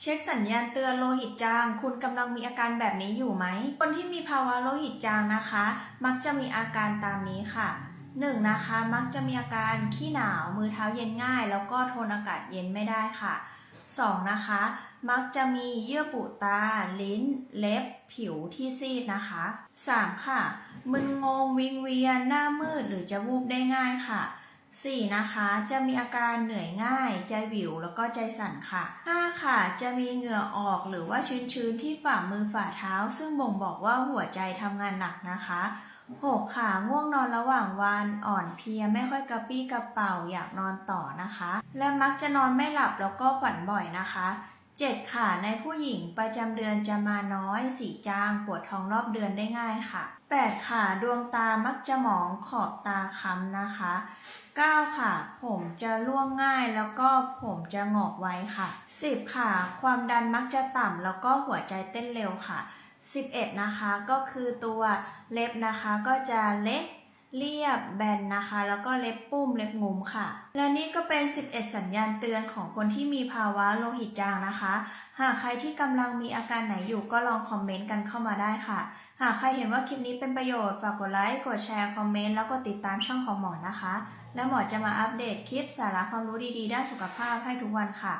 เช็คสัญญาณเตือนโลหิตจาง คุณกำลังมีอาการแบบนี้อยู่ไหม คนที่มีภาวะโลหิตจางนะคะ มักจะมีอาการตามนี้ค่ะ 1. นะคะ มักจะมีอาการขี้หนาว มือเท้าเย็นง่าย แล้วก็ทนอากาศเย็นไม่ได้ค่ะ 2. นะคะ มักจะมีเยื่อบุตา ลิ้น เล็บ ผิวที่ซีดนะคะ 3. ค่ะ มึนงงวิงเวียน หน้ามืด หรือจะวูบได้ง่ายค่ะ 4. นะคะจะมีอาการเหนื่อยง่าย ใจวิวแล้วก็ใจสั่นค่ะ 5. ค่ะ จะมีเหงื่อออกหรือว่าชื้นๆที่ฝ่ามือฝ่าเท้า ซึ่งบ่งบอกว่าหัวใจทำงานหนักนะคะ 6. ค่ะ ง่วงนอนระหว่างวันอ่อนเพลียไม่ค่อยกระปี้กระเป๋าอยากนอนต่อนะคะ และมักจะนอนไม่หลับแล้วก็ฝันบ่อยนะคะ 7. ค่ะ ในผู้หญิงประจำเดือนจะมาน้อย สีจาง ปวดท้องรอบเดือนได้ง่ายค่ะ 8. ค่ะ ดวงตามักจะหมองขอบตาค้ำนะคะ 9. ค่ะ ผมจะร่วงง่ายแล้วก็ผมจะงอกไว้ค่ะ 10. ค่ะ ความดันมักจะต่ำแล้วก็หัวใจเต้นเร็วค่ะ 11 นะคะก็คือตัวเล็บนะคะก็จะเล็ก เรียบแบนนะคะ แล้วก็เล็บปุ้มเล็บงุมค่ะ และนี่ก็เป็น 11 สัญญาณเตือนของคนที่มีภาวะโลหิตจางนะคะ หากใครที่กำลังมีอาการไหนอยู่ก็ลองคอมเมนต์กันเข้ามาได้ค่ะ หากใครเห็นว่าคลิปนี้เป็นประโยชน์ฝากกดไลค์กดแชร์คอมเมนต์แล้วก็ติดตามช่องของหมอนะคะ และหมอจะมาอัปเดตคลิปสาระความรู้ดีๆ ด้านสุขภาพให้ทุกวันค่ะ